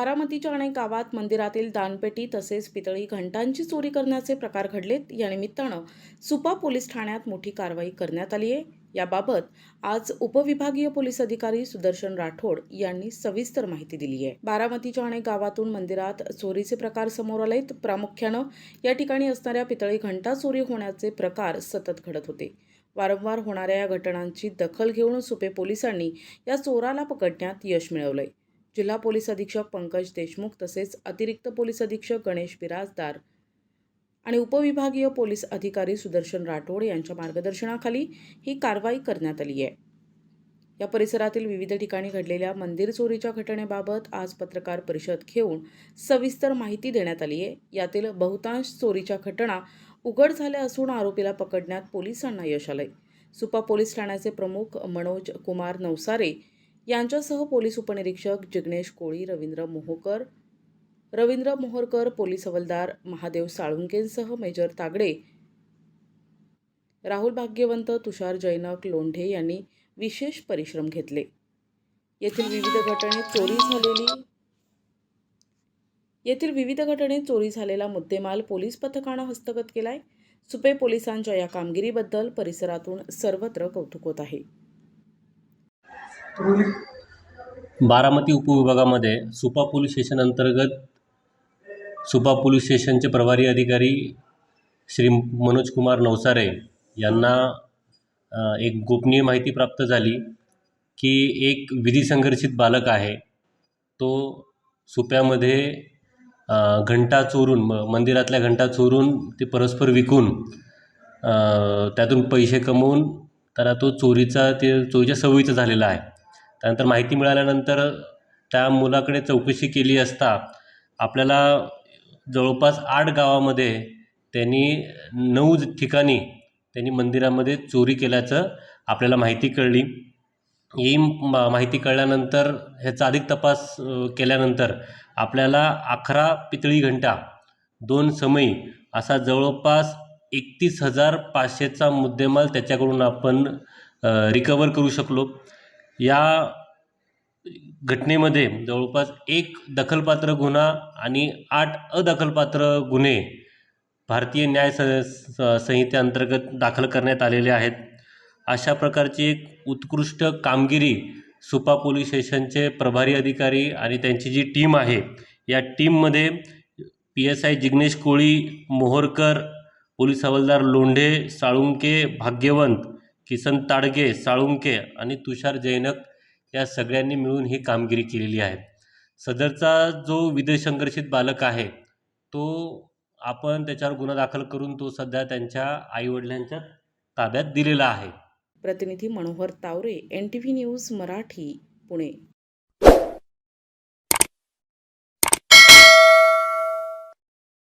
बारामतीच्या अनेक गावात मंदिरातील दानपेटी तसेच पितळी घंटांची चोरी करण्याचे प्रकार घडलेत. या निमित्तानं सुपा पोलीस ठाण्यात मोठी कारवाई करण्यात आली आहे. याबाबत आज उपविभागीय पोलीस अधिकारी सुदर्शन राठोड यांनी सविस्तर माहिती दिली आहे. बारामतीच्या अनेक गावातून मंदिरात चोरीचे प्रकार समोर आलेत. प्रामुख्यानं या ठिकाणी असणाऱ्या पितळी घंटा चोरी होण्याचे प्रकार सतत घडत होते. वारंवार होणाऱ्या या घटनांची दखल घेऊन सुपे पोलिसांनी या चोराला पकडण्यात यश मिळवलंय. जिल्हा पोलीस अधीक्षक पंकज देशमुख तसेच अतिरिक्त पोलीस अधीक्षक गणेश बिराजदार आणि उपविभागीय पोलीस अधिकारी सुदर्शन राठोड यांच्या मार्गदर्शनाखाली ही कारवाई करण्यात आली आहे. या परिसरातील विविध ठिकाणी घडलेल्या मंदिर चोरीच्या घटनेबाबत आज पत्रकार परिषद घेऊन सविस्तर माहिती देण्यात आली आहे. यातील बहुतांश चोरीच्या घटना उघड झाल्या असून आरोपीला पकडण्यात पोलिसांना यश आलंय. सुपा पोलीस ठाण्याचे प्रमुख मनोज कुमार नवसारे यांच्यासह पोलीस उपनिरीक्षक जिग्नेश कोळी रवींद्र मोहोकर रवींद्र मोहोरकर पोलीस हवालदार महादेव साळुंकेंसह मेजर तागडे राहुल भाग्यवंत तुषार जैनक लोंढे यांनी विशेष परिश्रम घेतले. येथील विविध घटनेत चोरी झालेली येथील विविध घटनेत चोरी झालेला मुद्देमाल पोलीस पथकानं हस्तगत केलाय. सुपे पोलिसांच्या या कामगिरीबद्दल परिसरातून सर्वत्र कौतुक होत आहे. बारामती उपविभागामध्ये सुपा पोलीस स्टेशन अंतर्गत सुपा पोलीस स्टेशनचे प्रभारी अधिकारी श्री मनोज कुमार नवसारे यांना एक गोपनीय माहिती प्राप्त झाली की एक विधी संघर्षित बालक आहे. तो सुप्यामध्ये घंटा चोरून म मंदिरातल्या घंटा चोरून ते परस्पर विकून त्यातून पैसे कमवून त्याला तो चोरीचा ते चोरीच्या सवयीचा झालेला आहे. त्यानंतर माहिती मिळाल्यानंतर त्या मुलाकडे चौकशी केली असता आपल्याला जवळपास आठ गावामध्ये त्यांनी नऊ ठिकाणी त्यांनी मंदिरामध्ये चोरी केल्याचं आपल्याला माहिती कळली. ही मा माहिती कळल्यानंतर ह्याचा अधिक तपास केल्यानंतर आपल्याला अकरा पितळी घंटा दोन समय असा जवळपास एकतीस हजार पाचशेचा मुद्देमाल त्याच्याकडून आपण रिकवर करू शकलो. या घटनेमध्ये जवळपास एक दखलपात्र गुन्हा आणि आठ अदखलपात्र गुन्हे भारतीय न्याय स स- संहितेअंतर्गत दाखल करण्यात आलेले आहेत. अशा प्रकारची एक उत्कृष्ट कामगिरी सुपा पोलीस स्टेशनचे प्रभारी अधिकारी आणि त्यांची जी टीम आहे या टीममध्ये P S I Jignesh Koli Mohorkar police हवालदार लोंढे साळुंके भाग्यवंत किसन ताडगे साळुंके आणि तुषार जैनक या सगळ्यांनी मिळून ही कामगिरी केलेली आहे. सदरचा जो विदेशसंघर्षित बालक आहे तो आपण त्याच्यावर गुन्हा दाखल करून तो सध्या त्यांच्या आईवडिलांच्या ताब्यात दिलेला आहे. प्रतिनिधी Manohar Taware N T V news Marathi Pune.